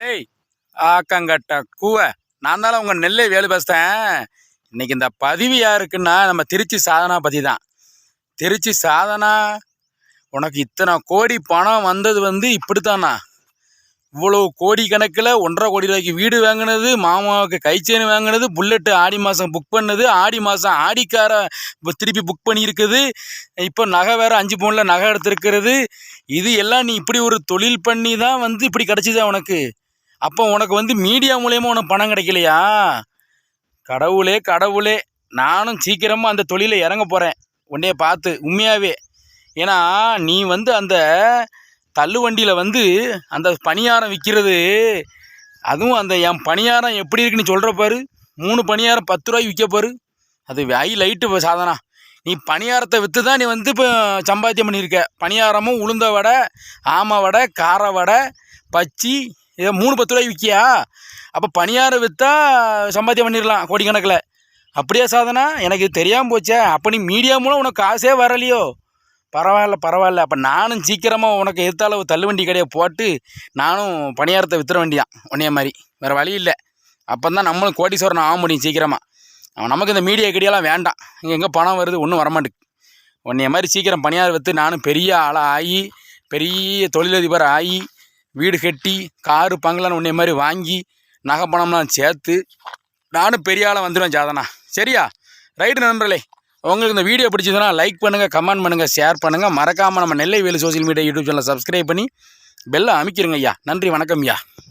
ஏய் ஆக்கங்கட்ட கூவ. நான் தானே உங்கள் நெல்லை வேலு பேசுகிறேன் இன்னைக்கு இந்த பதிவு யாருக்குன்னா நம்ம திருச்சி சாதனா பற்றி தான். திருச்சி சாதனா உனக்கு இத்தனை கோடி பணம் வந்தது வந்து இப்படித்தானா? இவ்வளோ கோடி கணக்கில் ஒன்றரை கோடி ரூபாய்க்கு வீடு வாங்கினது மாமாவுக்கு கைச்சேன் வாங்கினது புல்லெட்டு ஆடி மாதம் புக் பண்ணது ஆடி மாதம் ஆடிக்கார திருப்பி புக் பண்ணியிருக்குது. இப்போ நகை வேறு அஞ்சு பவுனில் நகை எடுத்திருக்கிறது. இது எல்லாம் நீ இப்படி ஒரு தொழில் பண்ணி தான் வந்து இப்படி கிடச்சிதா உனக்கு? அப்போ உனக்கு வந்து மீடியா மூலயமா உனக்கு பணம் கிடைக்கலையா? கடவுளே கடவுளே நானும் சீக்கிரமாக அந்த தொழிலை இறங்க போகிறேன் உன்னைய பார்த்து உண்மையாகவே ஏன்னா நீ வந்து அந்த தள்ளு வண்டியில் வந்து அந்த பணியாரம் விற்கிறது அதுவும் அந்த என் பணியாரம் எப்படி இருக்குன்னு சொல்கிற பாரு. மூணு பணியாரம் பத்து ரூபாய்க்கு விற்க பாரு அது ஐ லைட்டு சாதனா. நீ பணியாரத்தை விற்று தான் நீ வந்து இப்போ சம்பாத்தியம் பண்ணியிருக்க. பணியாரமும் உளுந்த வடை ஆமை வடை கார வடை பச்சி இதை மூணு பத்து ரூபாய்க்கு விற்கியா அப்போ பணியாரம் விற்றா சம்பாத்தியம் பண்ணிடலாம் கோடிக்கணக்கில். அப்படியே சாதனா? எனக்கு இது தெரியாமல் போச்சே. அப்போ நீ மீடியா மூலம் உனக்கு காசே வரலையோ? பரவாயில்ல பரவாயில்ல. அப்போ நானும் சீக்கிரமாக உனக்கு எதிர்த்தால ஒரு தள்ளுவண்டி கடையை போட்டு நானும் பணியாரத்தை வித்துற வேண்டியான் உன்னைய மாதிரி. வேறு வழி இல்லை. அப்போ தான் நம்மளும் கோடீஸ்வரன் ஆக முடியும் சீக்கிரமாக அவன் நமக்கு இந்த மீடியா கடியெல்லாம் வேண்டாம். இங்கே எங்கே பணம் வருது ஒன்றும் வரமாட்டுக்கு. உன்னைய மாதிரி சீக்கிரம் பணியார் விற்று நானும் பெரிய ஆளாக ஆகி பெரிய தொழிலதிபர் ஆகி வீடு கட்டி காரு பங்களான்னு உன்னைய மாதிரி வாங்கி நகை பணம்லாம் சேர்த்து நானும் பெரிய ஆளாக வந்துடுவேன் ஜாதனா. சரியா? ரைட்டு நண்பர்களே உங்களுக்கு இந்த வீடியோ பிடிச்சதுன்னா லைக் பண்ணுங்கள் கமெண்ட் பண்ணுங்கள் ஷேர் பண்ணுங்கள் மறக்காமல் நம்ம Nellai Velu social media YouTube சேனலை சப்ஸ்கிரைப் பண்ணி பெல்லை அமைக்கிறங்க ஐயா. நன்றி வணக்கம் ஐயா.